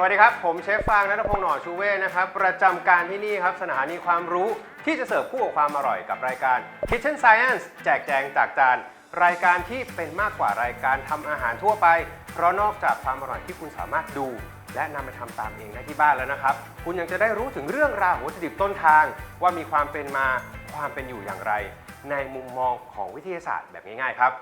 สวัสดีครับ ผมเชฟฟางนัทพงศ์หน่อชูเว่นะครับ ประจำการที่นี่ครับ สถานีความรู้ที่จะเสิร์ฟคู่กับความอร่อยกับรายการ Kitchen Science แจกแจงจากจาน รายการที่เป็นมากกว่ารายการทำอาหารทั่วไป เพราะนอกจากความอร่อยที่คุณสามารถดู และนำไปทำตามเองได้ที่บ้านแล้วนะครับ คุณยังจะได้รู้ถึงเรื่องราววัตถุดิบต้นทาง ว่ามีความเป็นมาความเป็นอยู่อย่างไร ในมุมมองของวิทยาศาสตร์แบบง่ายๆครับ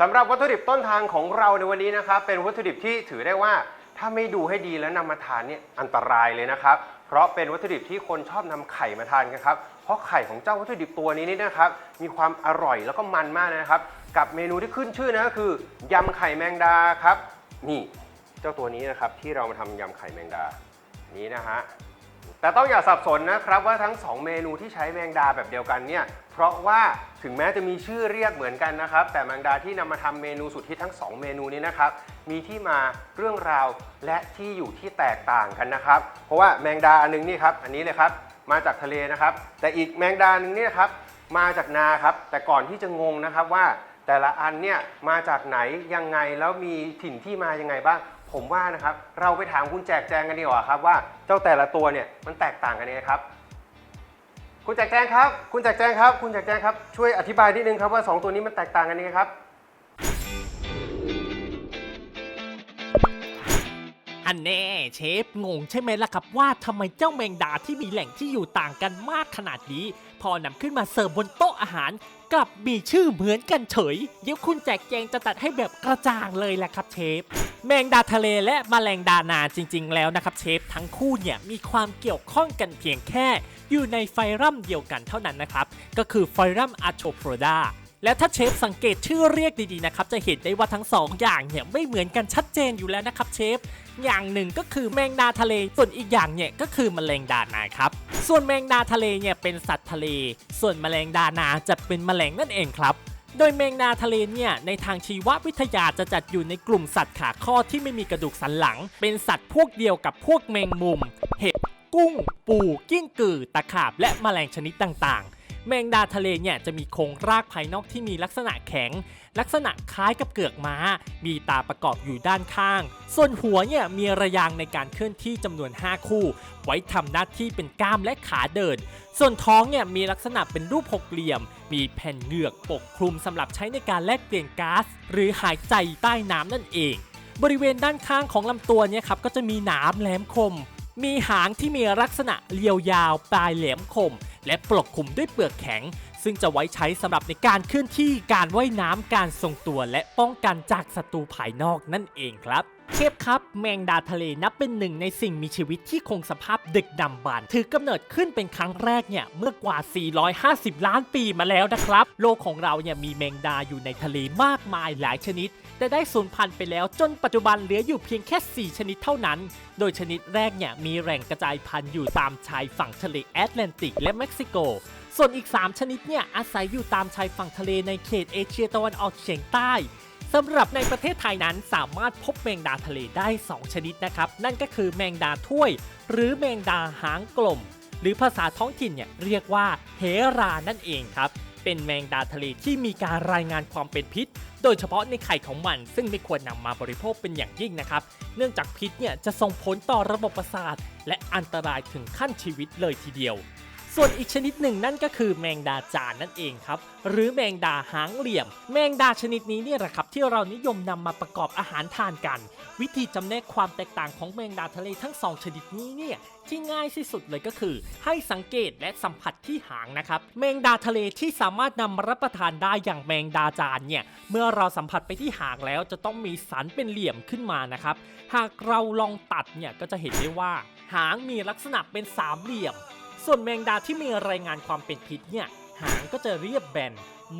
สำหรับวัตถุดิบต้นทางของเราในวันนี้นะครับ เป็นวัตถุดิบที่ถือได้ว่าถ้าไม่ดูให้ดีแล้วนำมาทานเนี่ยอันตรายเลยนะครับ เพราะเป็นวัตถุดิบที่คนชอบนำไข่มาทานกันครับ เพราะไข่ของเจ้าวัตถุดิบตัวนี้นี่นะครับ มีความอร่อยแล้วก็มันมากนะครับ กับเมนูที่ขึ้นชื่อนะก็คือยำไข่แมงดาครับ นี่เจ้าตัวนี้นะครับที่เรามาทำยำไข่แมงดานี้นะฮะ แต่ต้องอย่าสับสนนะครับว่าทั้ง 2 เมนูที่ใช้แมงดาแบบเดียวกันเนี่ยเพราะว่าถึงแม้จะมีชื่อเรียกเหมือนกันนะครับ แต่แมงดาที่นำมาทำเมนูสุดที่ทั้ง 2 เมนูนี้นะครับมีที่มาเรื่องราวและที่อยู่ที่แตกต่างกันนะครับ เพราะว่าแมงดาอันนึงนี่ครับอันนี้เลยครับมาจากทะเลนะครับ แต่อีกแมงดาหนึ่งนี่นะครับมาจากนาครับ แต่ก่อนที่จะงงนะครับว่าแต่ละอันเนี่ยมาจากไหนยังไงแล้วมีถิ่นที่มายังไงบ้าง ผมว่านะครับเราไปถามคุณแจกแจงกันดีกว่าครับว่าเจ้าแต่ละตัวเนี่ยมันแตกต่างกันยังไงครับ คุณแจกแจงครับ คุณแจกแจงครับ คุณแจกแจงครับช่วยอธิบายนิดนึงครับว่าสองตัวนี้มันแตกต่างกันยังไงครับ อันแน่เชฟงงใช่ไหมล่ะครับว่าทำไมเจ้าแมงดาที่มีแหล่งที่อยู่ต่างกันมากขนาดนี้ พอนำขึ้นมาเสิร์ฟบนโต๊ะอาหารกลับมีชื่อเหมือนกันเฉย เดี๋ยวคุณแจกแจงจะตัดให้แบบกระจ่างเลยแหละครับเชฟแมงดาทะเลและแมลงดานาจริง ๆ แล้วนะครับเชฟทั้งคู่เนี่ยมีความเกี่ยวข้องกันเพียงแค่ อยู่ในไฟรัมเดียวกันเท่านั้นนะครับ ก็คือไฟรัมอาโชโพรดา และถ้าเชฟสังเกตชื่อเรียกดีๆนะครับจะเห็นได้ว่าทั้งสองอย่างเนี่ยไม่เหมือนกันชัดเจนอยู่แล้วนะครับเชฟอย่างหนึ่งก็คือแมงดาทะเล ส่วนอีกอย่างเนี่ยก็คือแมลงดานาครับ ส่วนแมงดาทะเลเนี่ยเป็นสัตว์ทะเล ส่วนแมลงดานาจะเป็นแมลงนั่นเองครับ โดยแมงดาทะเลเนี่ยในทางชีววิทยาจะจัดอยู่ในกลุ่มสัตว์ขาข้อที่ไม่มีกระดูกสันหลัง เป็นสัตว์พวกเดียวกับพวกแมงมุม เห็บ กุ้ง ปู กิ้งกือ ตะขาบ และแมลงชนิดต่างๆ แมงดาทะเลเนี่ยจะมีโครงรากภายนอกที่มีลักษณะแข็ง ลักษณะคล้ายกับเกือกม้า มีตาประกอบอยู่ด้านข้าง ส่วนหัวเนี่ยมีระยางในการเคลื่อนที่จำนวน 5 คู่ ไว้ทำหน้าที่เป็นกล้ามและขาเดิน ส่วนท้องเนี่ยมีลักษณะเป็นรูปหกเหลี่ยม มีแผ่นเหงือกปกคลุมสำหรับใช้ในการแลกเปลี่ยนก๊าซหรือหายใจใต้น้ำนั่นเอง บริเวณด้านข้างของลำตัวเนี่ยครับก็จะมีหนามแหลมคม มีหางที่มีลักษณะเรียวยาวปลายแหลมคม และปกคลุมด้วยเปลือกแข็ง ซึ่งจะไว้ใช้สำหรับในการเคลื่อนที่การว่ายน้ำการทรงตัวและป้องกันจากศัตรูภายนอกนั่นเองครับเชฟครับ แมงดาทะเลนับเป็นหนึ่งในสิ่งมีชีวิตที่คงสภาพดึกดำบรรถือกำเนิดขึ้นเป็นครั้งแรกเนี่ย เมื่อกว่า 450 ล้านปีมาแล้วนะครับ โลกของเราเนี่ยมีแมงดาอยู่ในทะเลมากมายหลายชนิด แต่ได้สูญพันธุ์ไปแล้วจนปัจจุบันเหลืออยู่เพียงแค่ 4 ชนิดเท่านั้น โดยชนิดแรกเนี่ยมีแหล่งกระจายพันธุ์อยู่ตามชายฝั่งทะเลแอตแลนติกและเม็กซิโก ส่วนอีก 3 ชนิดเนี่ยอาศัยอยู่ตามชายฝั่งทะเลในเขตเอเชียตะวันออกเฉียงใต้สำหรับในประเทศไทยนั้นสามารถพบแมงดาทะเลได้ 2 ชนิดนะครับ นั่นก็คือแมงดาถ้วย หรือแมงดาหางกลม หรือภาษาท้องถิ่นเนี่ยเรียกว่าเฮรานั่นเองครับ เป็นแมงดาทะเลที่มีการรายงานความเป็นพิษ โดยเฉพาะในไข่ของมัน ซึ่งไม่ควรนำมาบริโภคเป็นอย่างยิ่งนะครับ เนื่องจากพิษเนี่ยจะส่งผลต่อระบบประสาท และอันตรายถึงขั้นชีวิตเลยทีเดียว ส่วนอีกชนิดหนึ่งนั่นก็คือแมงดาจานนั่นเองครับ หรือแมงดาหางเหลี่ยม แมงดาชนิดนี้เนี่ยแหละครับที่เรานิยมนำมาประกอบอาหารทานกัน วิธีจำแนกความแตกต่างของแมงดาทะเลทั้งสองชนิดนี้เนี่ยที่ง่ายที่สุดเลยก็คือ ให้สังเกตและสัมผัสที่หางนะครับ แมงดาทะเลที่สามารถนำมารับประทานได้อย่างแมงดาจานเนี่ยเมื่อเราสัมผัสไปที่หางแล้วจะต้องมีสันเป็นเหลี่ยมขึ้นมานะครับ หากเราลองตัดเนี่ยก็จะเห็นได้ว่า หางมีลักษณะเป็นสามเหลี่ยม ส่วนแมงดาที่มีรายงานความเป็นพิษเนี่ยหางก็จะเรียบแบน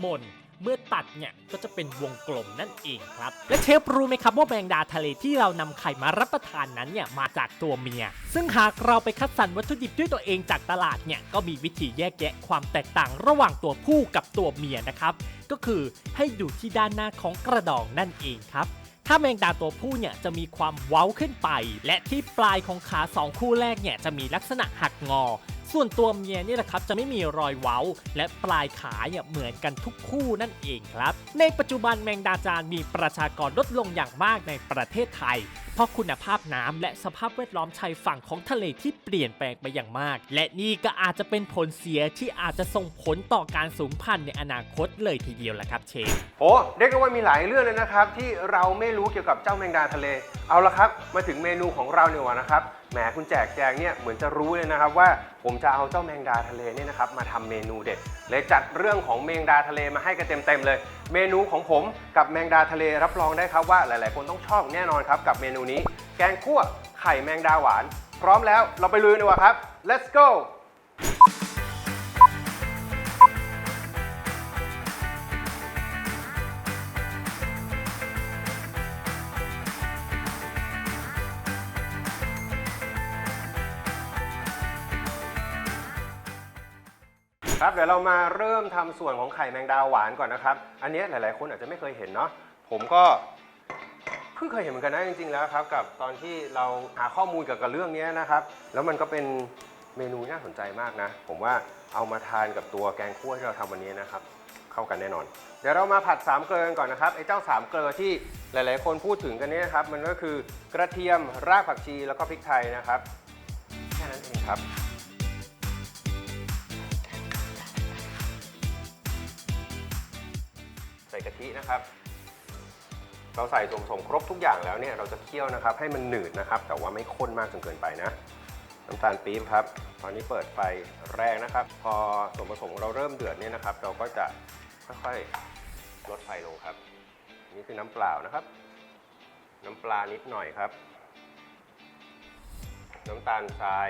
มนเมื่อตัดเนี่ยก็จะเป็นวงกลมนั่นเองครับ และเชฟรู้ไหมครับว่าแมงดาทะเลที่เรานำไข่มารับประทานนั้นเนี่ยมาจากตัวเมีย ซึ่งหากเราไปคัดสรรวัตถุดิบด้วยตัวเองจากตลาดเนี่ยก็มีวิธีแยกแยะความแตกต่างระหว่างตัวผู้กับตัวเมียนะครับ ก็คือให้ดูที่ด้านหน้าของกระดองนั่นเองครับถ้าแมงดาตัวผู้เนี่ยจะมีความเว้าขึ้นไป และที่ปลายของขาสองคู่แรกเนี่ยจะมีลักษณะหักงอ ส่วนตัวเมียเนี่ยนะครับจะไม่มีรอยเว้า และปลายขาเนี่ยเหมือนกันทุกคู่นั่นเองครับ ในปัจจุบันแมงดาจานมีประชากรลดลงอย่างมากในประเทศไทย เพราะคุณภาพน้ำและสภาพแวดล้อมชายฝั่งของทะเลที่เปลี่ยนแปลงไปอย่างมาก และนี่ก็อาจจะเป็นผลเสียที่อาจจะส่งผลต่อการสูญพันธุ์ในอนาคตเลยทีเดียวแหละครับเชฟโอ้เรียกได้ว่ามีหลายเรื่องเลยนะครับ ที่เราไม่รู้เกี่ยวกับเจ้าแมงดาทะเล เอาละครับ มาถึงเมนูของเราเนี่ยวนะครับแหมคุณแจกแจงเนี่ยเหมือนจะรู้เลยนะครับว่าผมจะเอาเจ้าแมงดาทะเลเนี่ยนะครับมาทำเมนูเด็ดเลยจัดเรื่องของแมงดาทะเลมาให้กันเต็มๆเลย เมนูของผมกับแมงดาทะเลรับรองได้ครับว่าหลาย ๆ คนต้องชอบแน่นอนครับกับเมนูนี้ แกงคั่วไข่แมงดาหวาน พร้อมแล้วเราไปลุยกันดีกว่าครับ let's go ครับเดี๋ยวเรามาเริ่มทำส่วนของไข่แมงดาหวานก่อนนะครับ อันนี้หลาย ๆ คนอาจจะไม่เคยเห็นเนาะผมก็เพิ่งเคยเห็นเหมือนกันนะจริง ๆ แล้วครับ กับตอนที่เราหาข้อมูลเกี่ยวกับเรื่องนี้นะครับ แล้วมันก็เป็นเมนูน่าสนใจมากนะ ผมว่าเอามาทานกับตัวแกงคั่วที่เราทำวันนี้นะครับ เข้ากันแน่นอน เดี๋ยวเรามาผัดสามเกลือกันก่อนนะครับไอ้เจ้าสามเกลือที่หลาย ๆ คนพูดถึงกันนี้นะครับ มันก็คือกระเทียมรากผักชีแล้วก็พริกไทยนะครับแค่นั้นเองครับ ส่กะทินะครับ เราใส่ส่วนผสมครบทุกอย่างแล้วเนี่ยเราจะเคี่ยวนะครับ ให้มันหนืดนะครับ แต่ว่าไม่ข้นมากจนเกินไปนะน้ำตาลปี๊บครับ ตอนนี้เปิดไฟแรงนะครับ พอส่วนผสมเราเริ่มเดือดเนี่ยนะครับ เราก็จะค่อยๆลดไฟลงครับ นี่คือน้ำเปล่านะครับ น้ำปลานิดหน่อยครับ น้ำตาลทราย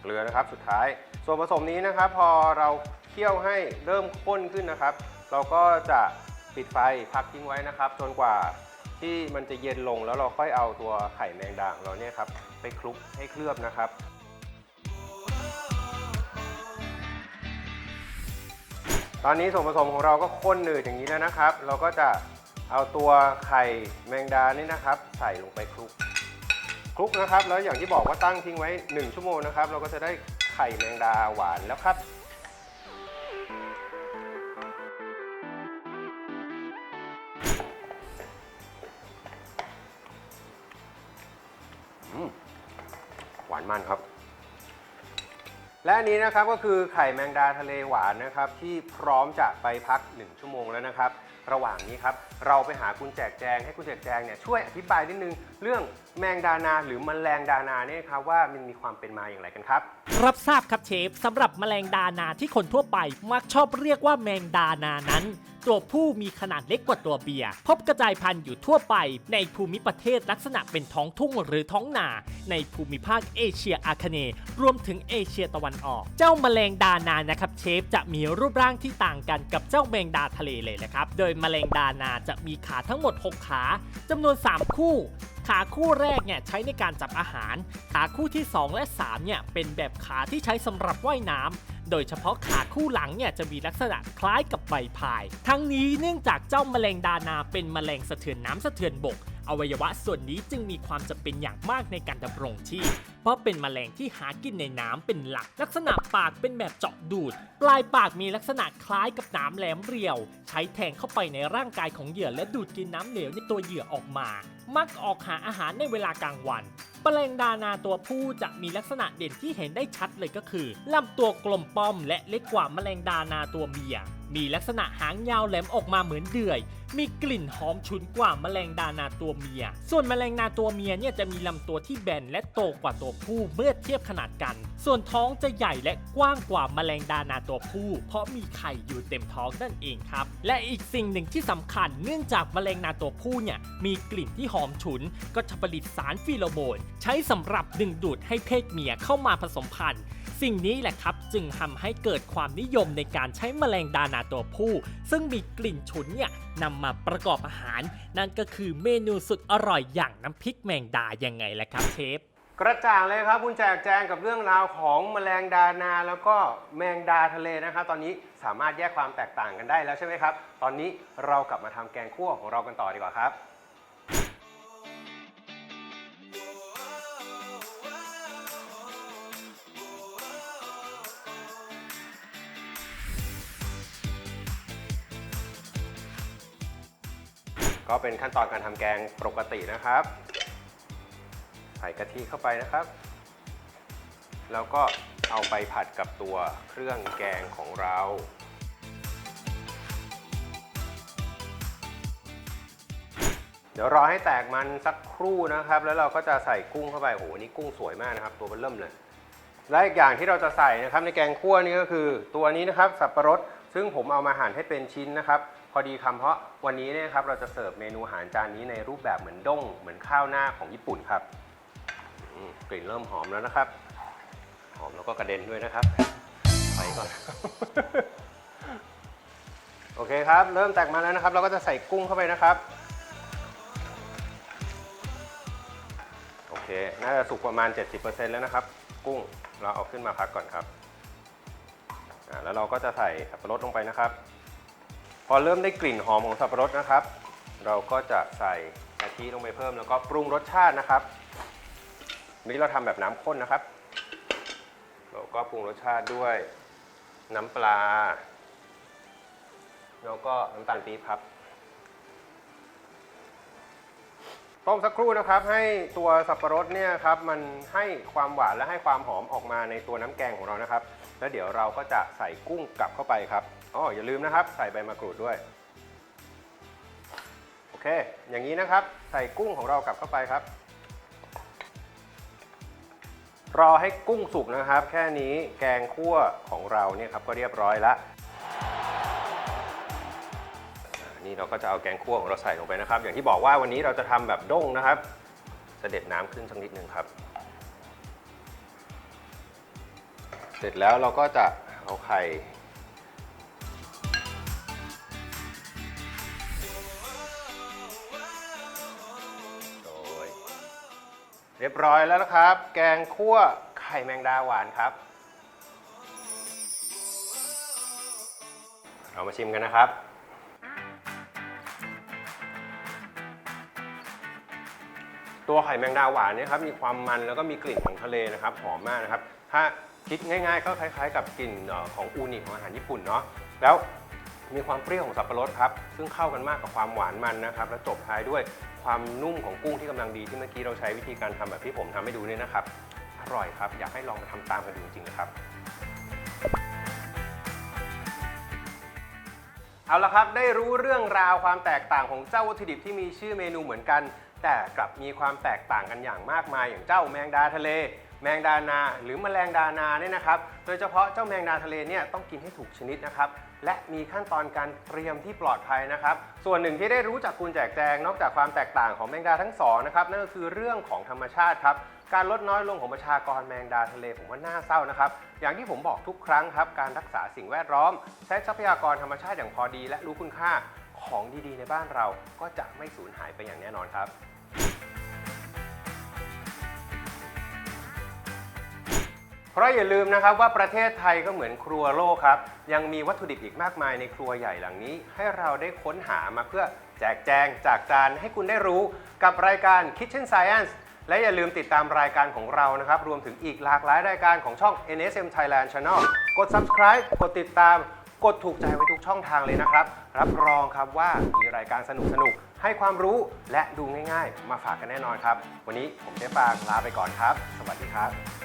เกลือนะครับสุดท้าย ส่วนผสมนี้นะครับ พอเราเคี่ยวให้เริ่มข้นขึ้นนะครับ เราก็จะปิดไฟพักทิ้งไว้นะครับ จนกว่าที่มันจะเย็นลงแล้วเราค่อยเอาตัวไข่แมงดาของเราเนี่ยครับไปคลุกให้เคลือบนะครับ ตอนนี้ส่วนผสมของเราก็ข้นหนืดอย่างนี้แล้วนะครับ เราก็จะเอาตัวไข่แมงดานี่นะครับ ใส่ลงไปคลุกคลุกนะครับ แล้วอย่างที่บอกว่าตั้งทิ้งไว้ 1 ชั่วโมงนะครับ เราก็จะได้ไข่แมงดาหวานแล้วครับ มันครับ และอันนี้นะครับก็คือไข่แมงดาทะเลหวานนะครับ ที่พร้อมจะไปพัก 1 ชั่วโมงแล้วนะครับ ระหว่างนี้ครับเราไปหาคุณแจกแจงให้คุณแจกแจงเนี่ยช่วยอธิบายนิดนึงเรื่องแมงดานาหรือมแมลงดานาเนี่ยครับว่ามันมีความเป็นมาอย่างไรกันครับ รับทราบครับเชฟสำหรับแมลงดานาที่คนทั่วไปมักชอบเรียกว่าแมงดานานั้น ตัวผู้มีขนาดเล็กกว่าตัวเบียร์พบกระจายพันธุ์อยู่ทั่วไปในภูมิประเทศลักษณะเป็นท้องทุ่งหรือท้องนา ในภูมิภาคเอเชียอาคเนย์รวมถึงเอเชียตะวันออก เจ้าแมลงดานานะครับเชฟจะมีรูปร่างที่ต่างกันกับเจ้าแมงดาทะเลเลยนะครับ โดยแมลงดานาจะมีขาทั้งหมด 6 ขาจำนวน 3 คู่ขาคู่แรกเนี่ยใช้ในการจับอาหาร ขาคู่ที่ 2 และ3เนี่ยเป็นแบบขาที่ใช้สำหรับว่ายน้ำ โดยเฉพาะขาคู่หลังเนี่ยจะมีลักษณะคล้ายกับใบพาย ทั้งนี้เนื่องจากเจ้าแมลงดานาเป็นแมลงสะเทือนน้ำสะเทือนบก อวัยวะส่วนนี้จึงมีความจำเป็นอย่างมากในการดำรงชีพ เพราะเป็นแมลงที่หากินในน้ำเป็นหลัก ลักษณะปากเป็นแบบเจาะดูด ปลายปากมีลักษณะคล้ายกับน้ำแหลมเรียว ใช้แทงเข้าไปในร่างกายของเหยื่อและดูดกินน้ำเหลวในตัวเหยื่อออกมา มักออกหาอาหารในเวลากลางวันแมลงดานาตัวผู้จะมีลักษณะเด่นที่เห็นได้ชัดเลยก็คือลำตัวกลมป้อมและเล็กกว่าแมลงดานาตัวเมีย มีลักษณะหางยาวแหลมออกมาเหมือนเดือย มีกลิ่นหอมฉุนกว่าแมลงดานาตัวเมีย ส่วนแมลงนาตัวเมียเนี่ยจะมีลำตัวที่แบนและโตกว่าตัวผู้เมื่อเทียบขนาดกัน ส่วนท้องจะใหญ่และกว้างกว่าแมลงดานาตัวผู้ เพราะมีไข่อยู่เต็มท้องนั่นเองครับ และอีกสิ่งหนึ่งที่สำคัญเนื่องจากแมลงนาตัวผู้เนี่ยมีกลิ่นที่หอมฉุน ก็จะผลิตสารฟีโรโมน ใช้สำหรับดึงดูดให้เพศเมียเข้ามาผสมพันธุ์สิ่งนี้แหละครับจึงทำให้เกิดความนิยมในการใช้แมลงดานาตัวผู้ ซึ่งมีกลิ่นฉุนเนี่ยนำมาประกอบอาหาร นั่นก็คือเมนูสุดอร่อยอย่างน้ำพริกแมงดายังไงแหละครับเชฟ กระจ่างเลยครับคุณแจกแจงกับเรื่องราวของแมลงดานา แล้วก็แมงดาทะเลนะครับ ตอนนี้สามารถแยกความแตกต่างกันได้แล้วใช่ไหมครับ ตอนนี้เรากลับมาทำแกงคั่วของเรากันต่อดีกว่าครับ ก็เป็นขั้นตอนการทำแกงปกตินะครับ ส่กะทิเข้าไปนะครับ แล้วก็เอาไปผัดกับตัวเครื่องแกงของเรา เดี๋ยวรอให้แตกมันสักครู่นะครับ แล้วเราก็จะใส่กุ้งเข้าไปโอ้โหนี่กุ้งสวยมากนะครับ ตัวมันเริ่มเลยและอีกอย่างที่เราจะใส่นะครับในแกงคั่วนี่ก็คือตัวนี้นะครับสับปะรดซึ่งผมเอามาหั่นให้เป็นชิ้นนะครับ พอดีคำเพราะวันนี้เนี่ยครับเราจะเสิร์ฟเมนูอาหารจานนี้ในรูปแบบเหมือนด้ง เหมือนข้าวหน้าของญี่ปุ่นครับ กลิ่นเริ่มหอมแล้วนะครับ หอมแล้วก็กระเด็นด้วยนะครับไปก่อน โอเคครับ เริ่มแตกมาแล้วนะครับ เราก็จะใส่กุ้งเข้าไปนะครับ โอเค น่าจะสุกประมาณ 70%แล้วนะครับ กุ้ง เราเอาขึ้นมาพักก่อนครับอ่าแล้วเราก็จะใส่สับปะรดลงไปนะครับ พอเริ่มได้กลิ่นหอมของสับปะรดนะครับ เราก็จะใส่กะทิลงไปเพิ่มแล้วก็ปรุงรสชาตินะครับ วันนี้เราทำแบบน้ำข้นนะครับ เราก็ปรุงรสชาติด้วยน้ำปลา แล้วก็น้ำตาลปี๊บครับ ต้มสักครู่นะครับ ให้ตัวสับปะรดเนี่ยครับ มันให้ความหวานและให้ความหอมออกมาในตัวน้ำแกงของเรานะครับ แล้วเดี๋ยวเราก็จะใส่กุ้งกลับเข้าไปครับอ๋ออย่าลืมนะครับ ใส่ใบมะกรูดด้วยโอเค อย่างนี้นะครับ ใส่กุ้งของเรากลับเข้าไปครับ รอให้กุ้งสุกนะครับ แค่นี้แกงคั่วของเราเนี่ยครับก็เรียบร้อยละนี่เราก็จะเอาแกงคั่วของเราใส่ลงไปนะครับ อย่างที่บอกว่าวันนี้เราจะทำแบบด้งนะครับเสด็จน้ำขึ้นสักนิดนึงครับ เสร็จแล้วเราก็จะเอาไข่ รียบร้อยแล้วนะครับ แกงคั่วไข่แมงดาหวานครับ เรามาชิมกันนะครับ ตัวไข่แมงดาหวานเนี่ยครับมีความมันแล้วก็มีกลิ่นของทะเลนะครับหอมมากนะครับ ถ้าคิดง่าย ๆ ก็คล้าย ๆ กับกลิ่นของอูนิของอาหารญี่ปุ่นเนาะแล้ว มีความเปรี้ยวของสับปะรดครับ ซึ่งเข้ากันมากกับความหวานมันนะครับ แล้วจบท้ายด้วยความนุ่มของกุ้งที่กำลังดีที่เมื่อกี้เราใช้วิธีการทำแบบที่ผมทำให้ดูเนี่ยนะครับ อร่อยครับ อยากให้ลองมาทำตามกันดูจริงๆนะครับ เอาละครับ ได้รู้เรื่องราวความแตกต่างของเจ้าวัตถุดิบที่มีชื่อเมนูเหมือนกัน แต่กลับมีความแตกต่างกันอย่างมากมายอย่างเจ้าแมงดาทะเลแมงดานา หรือแมลงดานาเนี่ยนะครับ โดยเฉพาะเจ้าแมงดาทะเลเนี่ยต้องกินให้ถูกชนิดนะครับ และมีขั้นตอนการเตรียมที่ปลอดภัยนะครับ ส่วนหนึ่งที่ได้รู้จากคุณแจกแจง นอกจากความแตกต่างของแมงดาทั้งสองนะครับนั่นก็คือเรื่องของธรรมชาติครับการลดน้อยลงของประชากรแมงดาทะเลผมว่าน่าเศร้านะครับ อย่างที่ผมบอกทุกครั้งครับ การรักษาสิ่งแวดล้อม ใช้ทรัพยากรธรรมชาติอย่างพอดี และรู้คุณค่าของดีๆ ในบ้านเราก็จะไม่สูญหายไปอย่างแน่นอนครับ เพราะอย่าลืมนะครับว่าประเทศไทยก็เหมือนครัวโลกครับ ยังมีวัตถุดิบอีกมากมายในครัวใหญ่หลังนี้ ให้เราได้ค้นหามาเพื่อแจกแจงจากจานให้คุณได้รู้กับรายการ Kitchen Science และอย่าลืมติดตามรายการของเรานะครับ รวมถึงอีกหลากหลายรายการของช่อง NSM Thailand Channel กด subscribe กดติดตาม กดถูกใจไว้ทุกช่องทางเลยนะครับ รับรองครับว่ามีรายการสนุกๆให้ความรู้และดูง่ายๆ มาฝากกันแน่นอนครับ วันนี้ผมเชฟฟางลาไปก่อนครับ สวัสดีครับ